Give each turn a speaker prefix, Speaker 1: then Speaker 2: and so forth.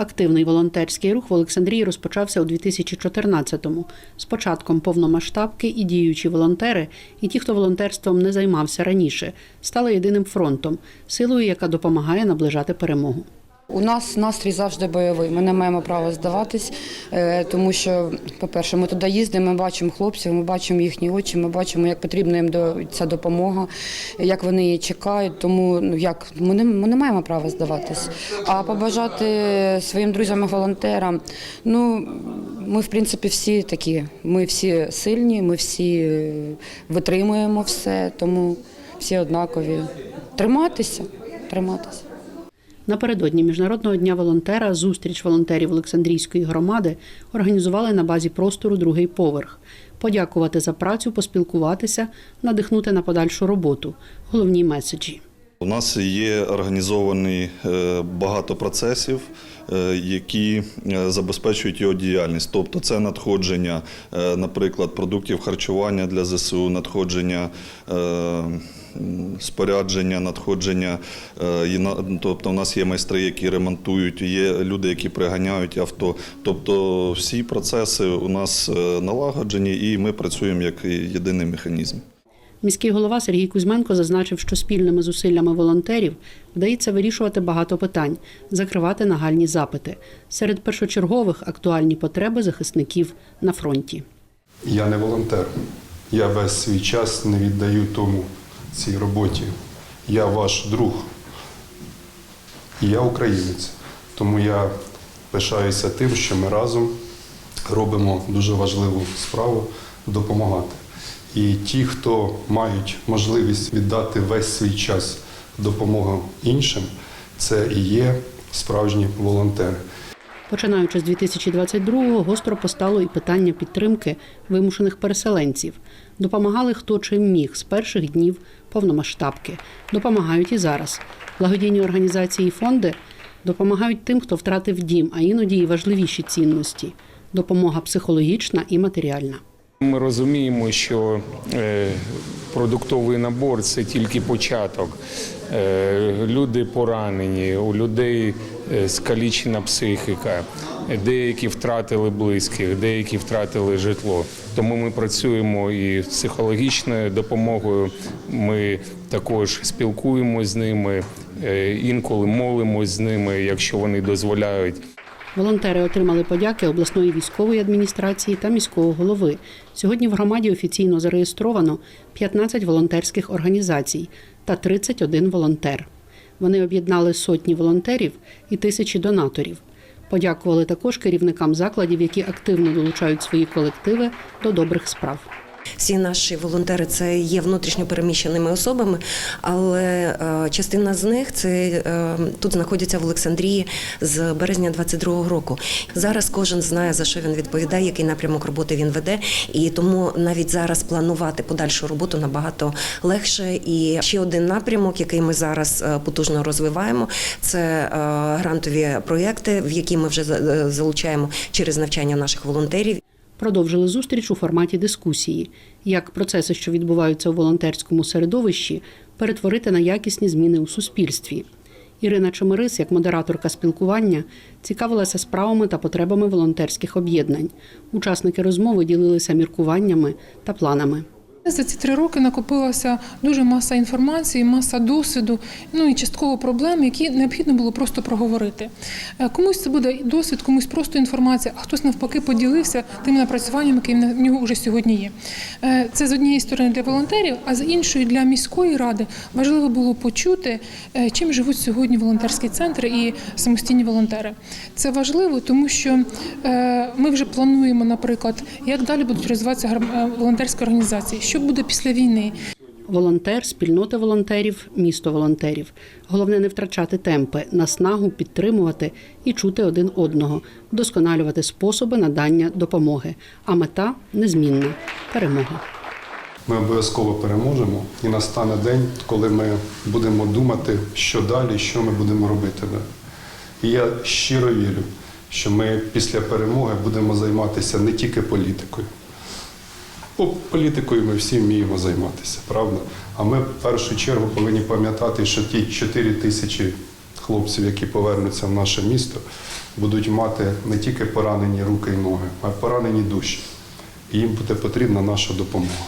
Speaker 1: Активний волонтерський рух в Олександрії розпочався у 2014-му. З початком повномасштабки і діючі волонтери, і ті, хто волонтерством не займався раніше, стали єдиним фронтом, силою, яка допомагає наближати перемогу.
Speaker 2: У нас настрій завжди бойовий. Ми не маємо права здаватись, е, тому що, по-перше, ми туди їздимо, ми бачимо хлопців, ми бачимо їхні очі, ми бачимо, як потрібна їм ця допомога, як вони її чекають. Тому ну як ми не, ми не маємо права здаватись. А побажати своїм друзям і волонтерам, ну ми в принципі всі такі. Ми всі сильні, ми всі е, витримуємо все, тому всі однакові. Триматися, триматися.
Speaker 1: Напередодні Міжнародного дня волонтера зустріч волонтерів Олександрійської громади організували на базі простору другий поверх. Подякувати за працю, поспілкуватися, надихнути на подальшу роботу. Головні меседжі.
Speaker 3: У нас є організовані е, багато процесів, е, які е, забезпечують його діяльність. Тобто це надходження, наприклад, продуктів харчування для ЗСУ, надходження спорядження, надходження. е, Тобто у нас є майстри, які ремонтують, є люди, які приганяють авто. Тобто всі процеси у нас е, налагоджені і ми працюємо як єдиний механізм.
Speaker 1: Міський голова Сергій Кузьменко зазначив, що спільними зусиллями волонтерів вдається вирішувати багато питань, закривати нагальні запити. Серед першочергових актуальні потреби захисників на фронті.
Speaker 4: Я не волонтер. Я весь свій час не віддаю тому цій роботі. Я ваш друг. І я українець. Тому я пишаюся тим, що ми разом робимо дуже важливу справу допомагати. І ті, хто мають можливість віддати весь свій час допомогу іншим, це і є справжні волонтери.
Speaker 1: Починаючи з 2022-го, гостро постало і питання підтримки вимушених переселенців. Допомагали хто чим міг з перших днів повномасштабки. Допомагають і зараз. Благодійні організації і фонди допомагають тим, хто втратив дім, а іноді і важливіші цінності допомога психологічна і матеріальна.
Speaker 5: Ми розуміємо, що е, продуктовий набор це тільки початок. Е, Люди поранені, у людей е, скалічена психіка, деякі втратили близьких, деякі втратили житло. Тому ми працюємо і психологічною допомогою. Ми також спілкуємося з ними, е, інколи молимось з ними, якщо вони дозволяють.
Speaker 1: Волонтери отримали подяки обласної військової адміністрації та міського голови. Сьогодні в громаді офіційно зареєстровано 15 волонтерських організацій та 31 волонтер. Вони об'єднали сотні волонтерів і тисячі донаторів. Подякували також керівникам закладів, які активно долучають свої колективи до добрих справ.
Speaker 6: Всі наші волонтери це є внутрішньо переміщеними особами, але е, частина з них це е, тут знаходяться в Олександрії з березня 22-го року. Зараз кожен знає за що він відповідає, який напрямок роботи він веде, і тому навіть зараз планувати подальшу роботу набагато легше. І ще один напрямок, який ми зараз е, потужно розвиваємо, це грантові проєкти, в які ми вже залучаємо через навчання наших волонтерів.
Speaker 1: Продовжили зустріч у форматі дискусії, як процеси, що відбуваються у волонтерському середовищі, перетворити на якісні зміни у суспільстві. Ірина Чомирис, як модераторка спілкування, цікавилася справами та потребами волонтерських об'єднань. Учасники розмови ділилися міркуваннями та планами.
Speaker 7: За ці три роки накопилася дуже маса інформації, маса досвіду, ну і частково проблем, які необхідно було просто проговорити. Е, Комусь це буде досвід, комусь просто інформація, а хтось навпаки поділився тим напрацюванням, які в нього вже сьогодні є. Е, Це з однієї сторони для волонтерів, а з іншої для міської ради важливо було почути, е, чим живуть сьогодні волонтерські центри і самостійні волонтери. Це важливо, тому що ми вже плануємо, наприклад, як далі будуть розвиватися волонтерські організації, що буде після війни.
Speaker 1: Волонтер, спільнота волонтерів, місто волонтерів. Головне не втрачати темпи, наснагу підтримувати і чути один одного, вдосконалювати способи надання допомоги. А мета незмінна перемога.
Speaker 4: Ми обов'язково переможемо, і настане день, коли ми будемо думати, що далі, що ми будемо робити. І я щиро вірю, що ми після перемоги будемо займатися не тільки політикою. Бо політикою ми всі вміємо займатися, правда? А ми в першу чергу повинні пам'ятати, що ті 4 тисячі хлопців, які повернуться в наше місто, будуть мати не тільки поранені руки і ноги, а й поранені душі. І їм буде потрібна наша допомога.